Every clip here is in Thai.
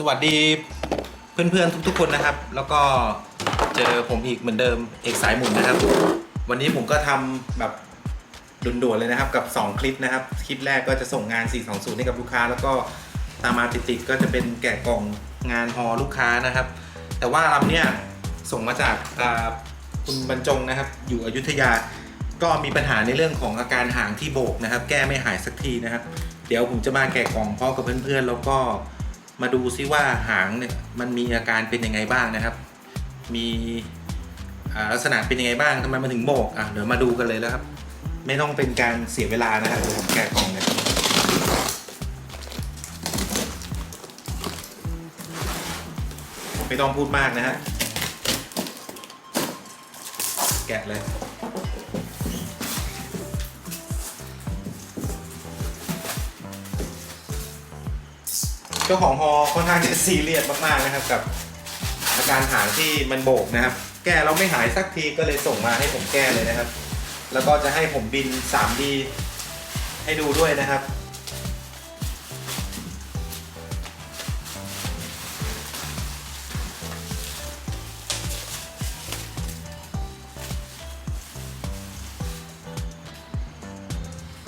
สวัสดีเพื่อนๆทุกๆ คนนะครับ แล้วก็เจอผมอีกเหมือนเดิมเอกสายหมุนนะครับ วันนี้ผมก็ทำแบบด่วนๆเลยนะครับกับ 2 คลิปนะครับ คลิปแรกก็จะส่งงาน 420 ให้กับลูกค้า แล้วก็ตามมาติดๆก็จะเป็นแกะกล่องงานฮอลูกค้านะครับ แต่ว่าลำเนี้ยส่งมาจากอ่าคุณบรรจงนะครับ อยู่อยุธยา ก็มีปัญหาในเรื่องของอาการหางที่โบกนะครับ แก้ไม่หายสักทีนะครับ เดี๋ยวผมจะมาแกะกล่องพร้อมกับเพื่อนๆ แล้วก็ มาดูซิว่าหางเนี่ยมันมีอาการเป็นยังไงบ้างนะครับ มีอาลักษณะเป็นยังไงบ้างทำไมมันถึงโบกอะเดี๋ยวมาดูกันเลยแล้วครับ ไม่ต้องเป็นการเสียเวลานะครับเดี๋ยวผมแกะกล่องเลยไม่ต้องพูดมากนะฮะแกะเลย เจ้าของฮอค่อนข้างจะซีเรียสมากๆนะครับกับ อาการหางที่มันโบกนะครับ แก้เราไม่หายสักทีก็เลยส่งมาให้ผมแก้เลยนะครับ แล้วก็จะให้ผมบิน 3D ให้ดูด้วยนะครับ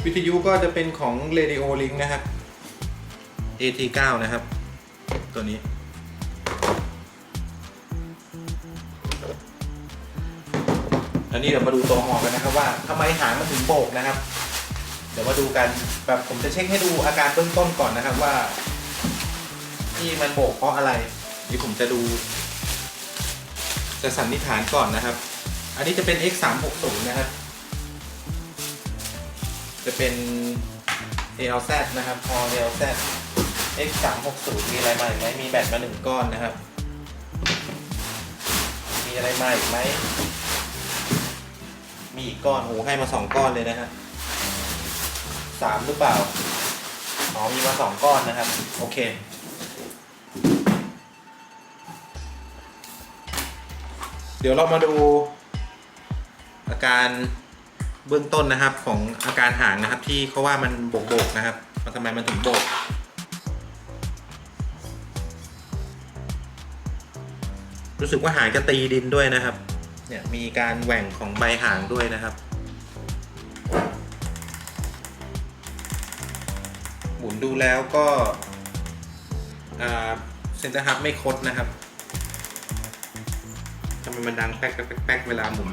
วิทยุก็จะเป็นของ Radio Link นะครับ AT9 นะครับ ตัวนี้ อันนี้เดี๋ยวมาดูตัวหอกันนะครับว่าทำไมหางมันถึงโบกนะครับ เดี๋ยวมาดูกันแบบผมจะเช็คให้ดูอาการเบื้องต้นก่อนนะครับว่า ที่มันโบกเพราะอะไรนี่ผมจะดู จะสันนิษฐานก่อนนะครับ อันนี้จะเป็น X360 นะครับ จะเป็น ALZ นะครับพอ ALZ X360 มีอะไรมาอีกไหมมีแบตมาหนึ่งก้อนนะครับ มีอะไรมาอีกไหม มีอีกก้อนโหให้มาสองก้อนเลยนะฮะสามหรือเปล่า อ๋อมีมาสองก้อนนะครับ โอเคเดี๋ยวเรามาดูอาการเบื้องต้นนะครับของอาการหางนะครับ ที่เขาว่ามันโบกๆนะครับมันทำไมมันถึงโบก รู้สึกว่าหางจะตีดินด้วยนะครับ เนี่ยมีการแหว่งของใบหางด้วยนะครับ หมุนดูแล้วก็เซนเตอร์ฮับไม่คดนะครับทำไมมันดังแป๊กแป๊กแป๊กเวลาหมุน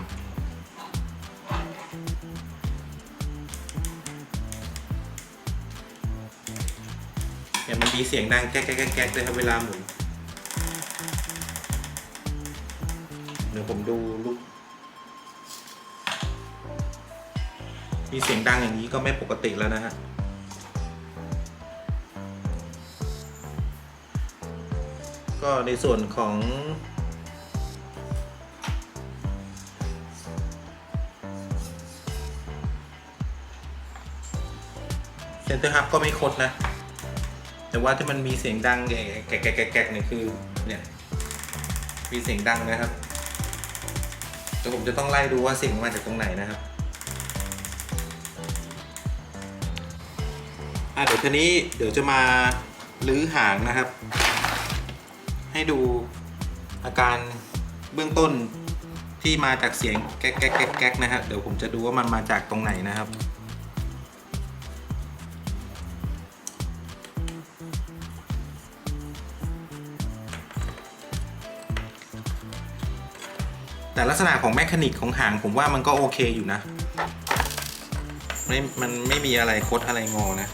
เนี่ยมันมีเสียงดังแก๊กแก๊กแก๊กแก๊กเลยครับเวลาหมุน ผมดูลูกมีเสียงดังอย่างนี้ก็ไม่ปกติแล้วนะฮะก็ในส่วนของ เซนเตอร์ฮับก็ไม่คดนะ แต่ว่าที่มันมีเสียงดังแกะแกะแกะแกะแกะเนี่ยคือเนี่ย มีเสียงดังนะครับ ดี๋ยวผมจะต้องไล่ดูว่าสิ่งมาจากตรงไหนนะครับอะเดี๋ยวทีนี้เดี๋ยวจะมาลื้อหางนะครับ ให้ดูอาการเบื้องต้นที่มาจากเสียงแก๊กแก๊กแก๊กแก๊กนะครับเดี๋ยวผมจะดูว่ามันมาจากตรงไหนนะครับ แต่ลักษณะของแมคานิกของหางผมว่ามันก็โอเคอยู่นะไม่มันไม่มีอะไรคดอะไรงอนะ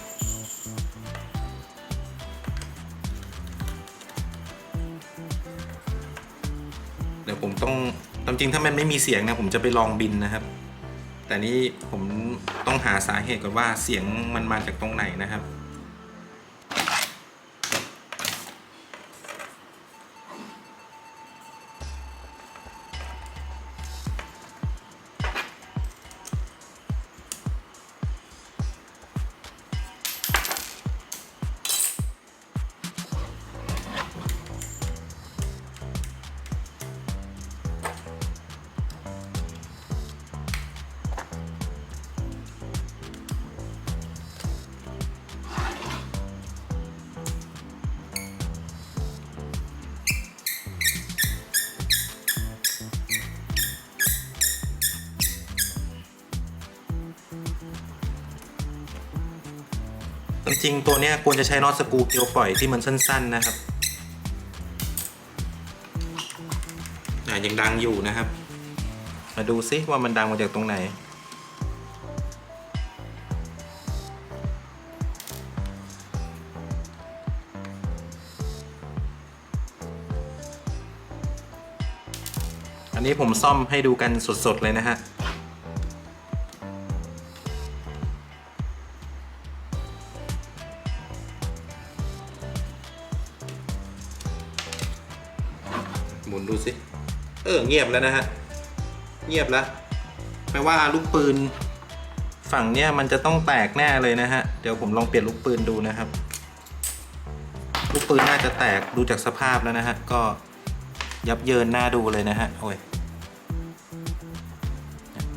เดี๋ยวผมต้องตามจริงถ้ามันไม่มีเสียงนะผมจะไปลองบินนะครับ แต่นี่ผมต้องหาสาเหตุก่อนว่าเสียงมันมาจากตรงไหนนะครับ จริงๆ ตัวนี้ควรจะใช้น็อตสกูเกลียวปล่อยที่มันสั้น ๆ นะครับยังดังอยู่นะครับ มาดูซิว่ามันดังมาจากตรงไหน อันนี้ผมซ่อมให้ดูกันสด ๆ เลยนะฮะ หมุนดูสิ เออเงียบแล้วนะฮะ เงียบแล้วแปลว่าลูกปืน ฝั่งเนี้ยมันจะต้องแตกแน่เลยนะฮะ เดี๋ยวผมลองเปลี่ยนลูกปืนดูนะครับ ลูกปืนน่าจะแตกดูจากสภาพแล้วนะฮะ ก็ยับเยินหน้าดูเลยนะฮะ โอ้ย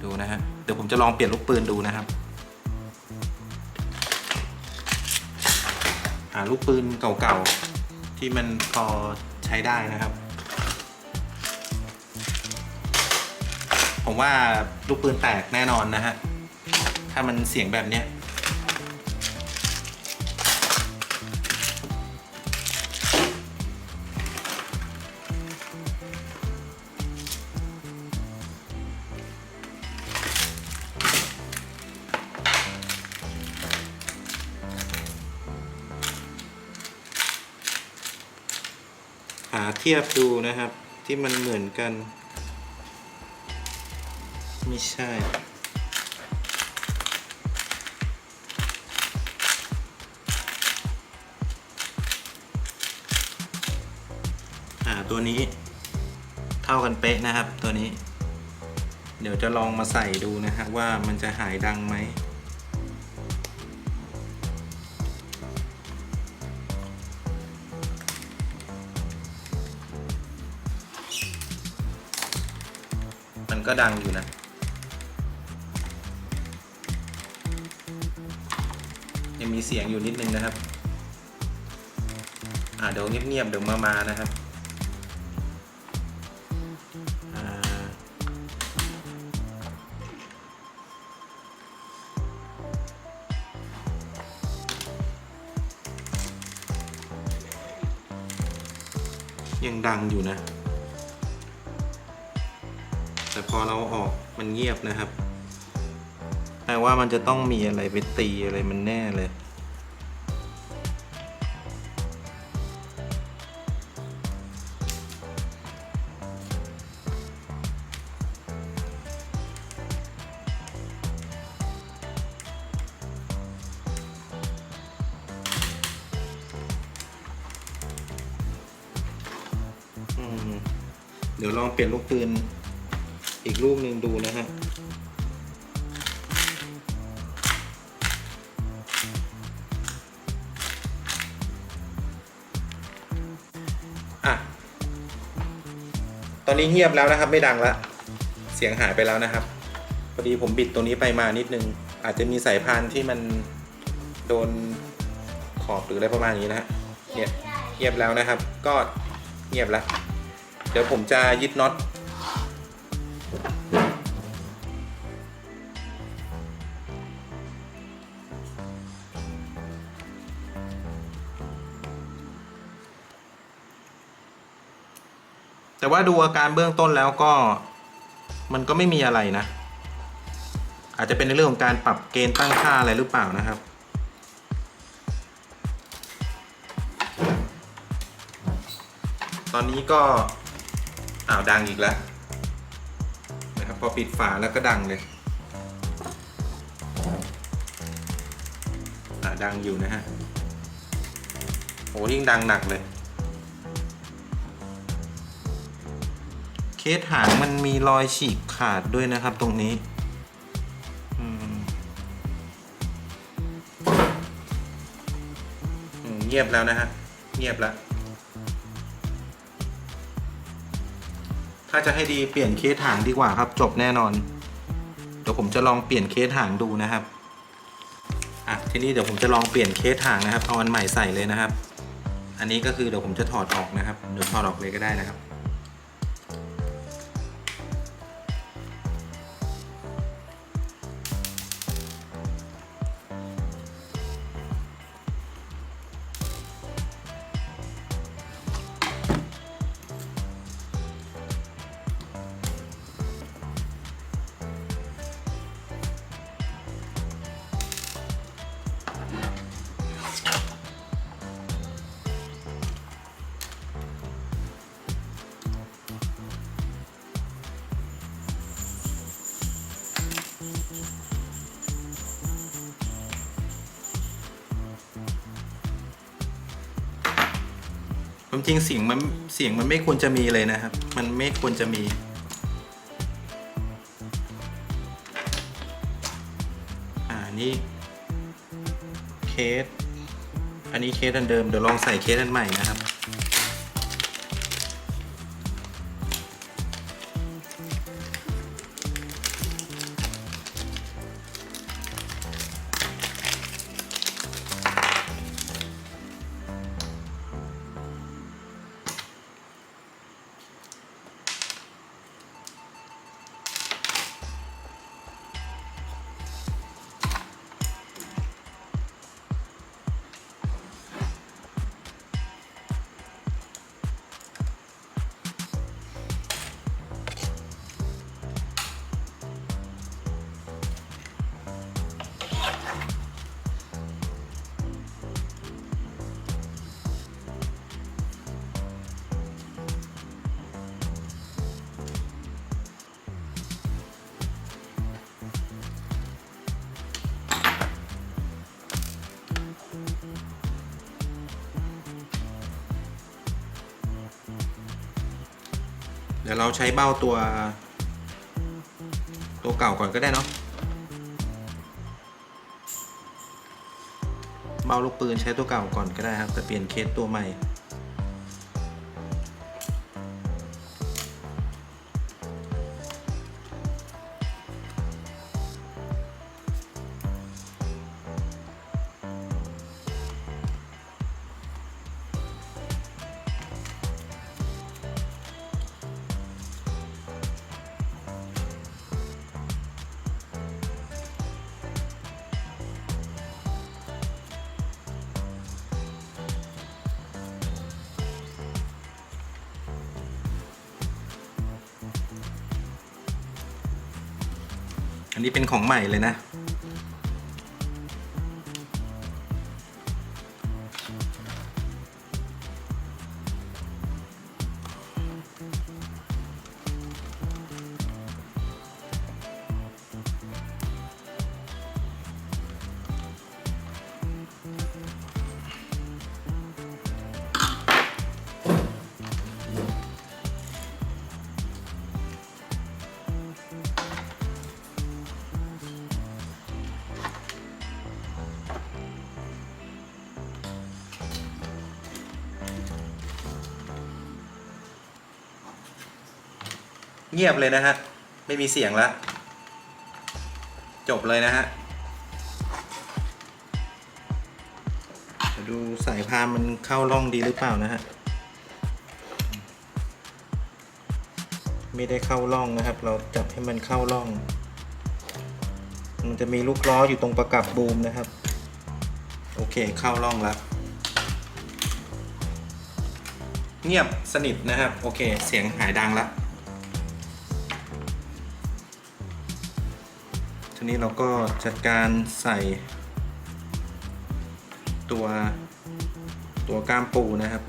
ดูนะฮะ เดี๋ยวผมจะลองเปลี่ยนลูกปืนดูนะครับหาลูกปืนเก่าๆที่มันพอใช้ได้นะครับ ผมว่าลูกปืนแตกแน่นอนนะฮะ ถ้ามันเสียงแบบเนี้ยหาเทียบดูนะครับที่มันเหมือนกัน ไม่ใช่ อ่าตัวนี้เท่ากันเป๊ะนะครับตัวนี้ เดี๋ยวจะลองมาใส่ดูนะฮะว่ามันจะหายดังไหมมันก็ดังอยู่นะ เสียงอยู่นิดนึงนะครับ อ่าเดี๋ยวเงียบๆเดี๋ยวมามานะครับยังดังอยู่นะ แต่พอเราออกมันเงียบนะครับแปลว่ามันจะต้องมีอะไรไปตีอะไรมันแน่เลย เดี๋ยวลองเปลี่ยนลูกปืนอีกลูกหนึ่งดูนะฮะอะตอนนี้เงียบแล้วนะครับ ไม่ดังละเสียงหายไปแล้วนะครับพอดีผมบิดตรงนี้ไปมานิดนึง อาจจะมีสายพานที่มันโดนขอบหรืออะไรประมาณนี้นะฮะเนี่ยเงียบแล้วนะครับ ก็เงียบแล้ว ดี๋ยวผมจะยึดน็อตแต่ว่าดูอาการเบื้องต้นแล้วก็มันก็ไม่มีอะไรนะ อาจจะเป็นในเรื่องของการปรับเกณฑ์ตั้งค่าอะไรหรือเปล่านะครับ ตอนนี้ก็ อ้าวดังอีกแล้วนะครับพอปิดฝาแล้วก็ดังเลยอ่าดังอยู่นะฮะโอ้ยิ่งดังหนักเลย เคสหางมันมีรอยฉีกขาดด้วยนะครับตรงนี้อืมเงียบแล้วนะฮะ เงียบแล้ว ถ้าจะให้ดีเปลี่ยนเคสหางดีกว่าครับ จบแน่นอน เดี๋ยวผมจะลองเปลี่ยนเคสหางดูนะครับอะทีนี้เดี๋ยวผมจะลองเปลี่ยนเคสหางนะครับเอาอันใหม่ใส่เลยนะครับ อันนี้ก็คือเดี๋ยวผมจะถอดออกนะครับเดี๋ยวถอดออกเลยก็ได้นะครับ ความจริงเสียงมันเสียงมันไม่ควรจะมีเลยนะครับ มันไม่ควรจะมี อ่านี่เคส อันนี้เคสอันเดิมเดี๋ยวลองใส่เคสอันใหม่นะครับ เดี๋ยวเราใช้เบ้าตัว ตัวเก่าก่อนก็ได้เนาะเบ้าลูกปืนใช้ตัวเก่าก่อนก็ได้ครับ แต่เปลี่ยนเคสตัวใหม่ อันนี้เป็นของใหม่เลยนะ เงียบเลยนะฮะ ไม่มีเสียงแล้วจบเลยนะฮะดูสายพานมันเข้าร่องดีหรือเปล่านะฮะ ไม่ได้เข้าร่องนะครับ เราจับให้มันเข้าร่อง มันจะมีลูกล้ออยู่ตรงประกับบูมนะครับ โอเคเข้าร่องแล้วเงียบสนิทนะครับ โอเค เสียงหายดังแล้ว นี้เราก็จัดการใส่ ตัวตัวก้ามปูนะครับ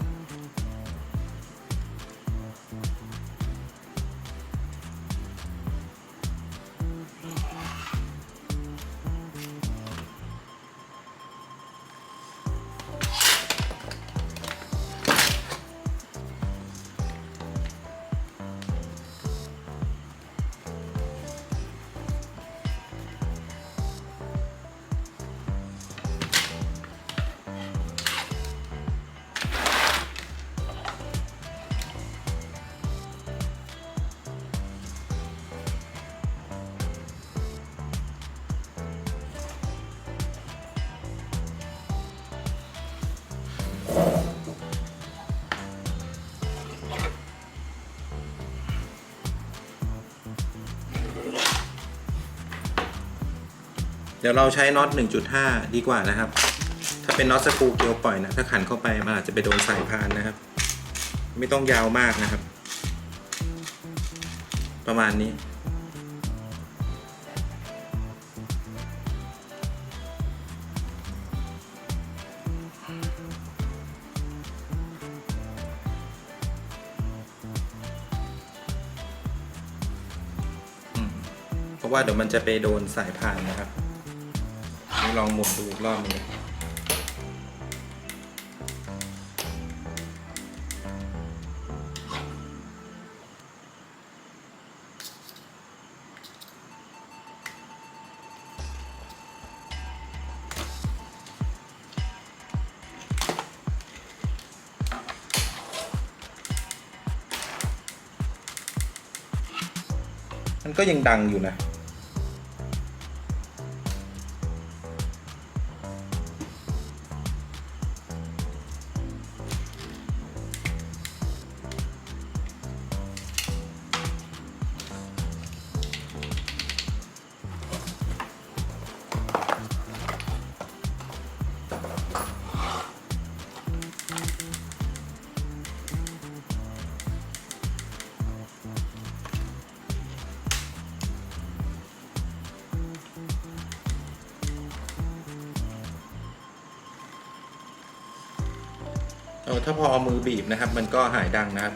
เดี๋ยวเราใช้น็อต 1.5 ดีกว่านะครับ ถ้าเป็นน็อตสกรูเกลียวปล่อยนะ ถ้าขันเข้าไปมันอาจจะไปโดนสายพานนะครับ ไม่ต้องยาวมากนะครับ ประมาณนี้ เพราะว่าเดี๋ยวมันจะไปโดนสายพานนะครับ ลองหมุนดูอีกรอบนึงมันก็ยังดังอยู่นะ ถ้าพอเอามือบีบนะครับ มันก็หายดังนะครับ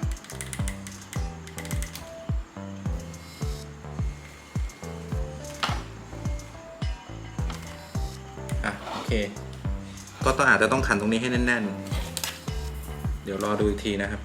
อะโอเค ก็ต้องอาจจะต้องขันตรงนี้ให้แน่น ๆ เดี๋ยวรอดูอีกทีนะครับ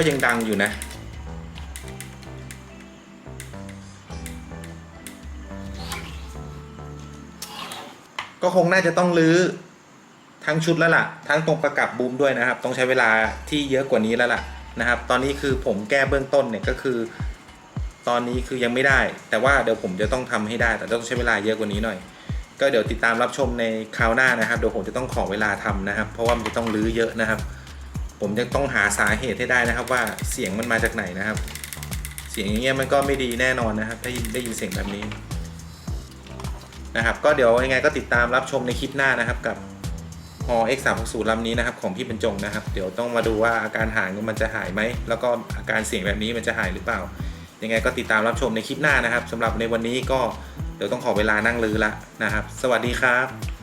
ก็ยังดังอยู่นะก็คงน่าจะต้องรื้อทั้งชุดแล้วล่ะ ทั้งตรงประกับบูมด้วยนะครับ ต้องใช้เวลาที่เยอะกว่านี้แล้วล่ะนะครับ ตอนนี้คือผมแก้เบื้องต้นเนี่ยก็คือ ตอนนี้คือยังไม่ได้ แต่ว่าเดี๋ยวผมจะต้องทำให้ได้ แต่ต้องใช้เวลาเยอะกว่านี้หน่อย ก็เดี๋ยวติดตามรับชมในคราวหน้านะครับเดี๋ยวผมจะต้องขอเวลาทำนะครับ เพราะว่ามันจะต้องรื้อเยอะนะครับ ผมจะต้องหาสาเหตุให้ได้นะครับว่าเสียงมันมาจากไหนนะครับ เสียงอย่างเงี้ยมันก็ไม่ดีแน่นอนนะครับได้ยินได้ยินเสียงแบบนี้นะครับ ก็เดี๋ยวยังไงก็ติดตามรับชมในคลิปหน้านะครับ กับฮอ X 3 6 0ลำนี้นะครับ ของพี่บรรจงนะครับ เดี๋ยวต้องมาดูว่าอาการหายมันจะหายไหมแล้วก็อาการเสียงแบบนี้มันจะหายหรือเปล่า ยังไงก็ติดตามรับชมในคลิปหน้านะครับสำหรับในวันนี้ก็เดี๋ยวต้องขอเวลานั่งลือละนะครับ สวัสดีครับ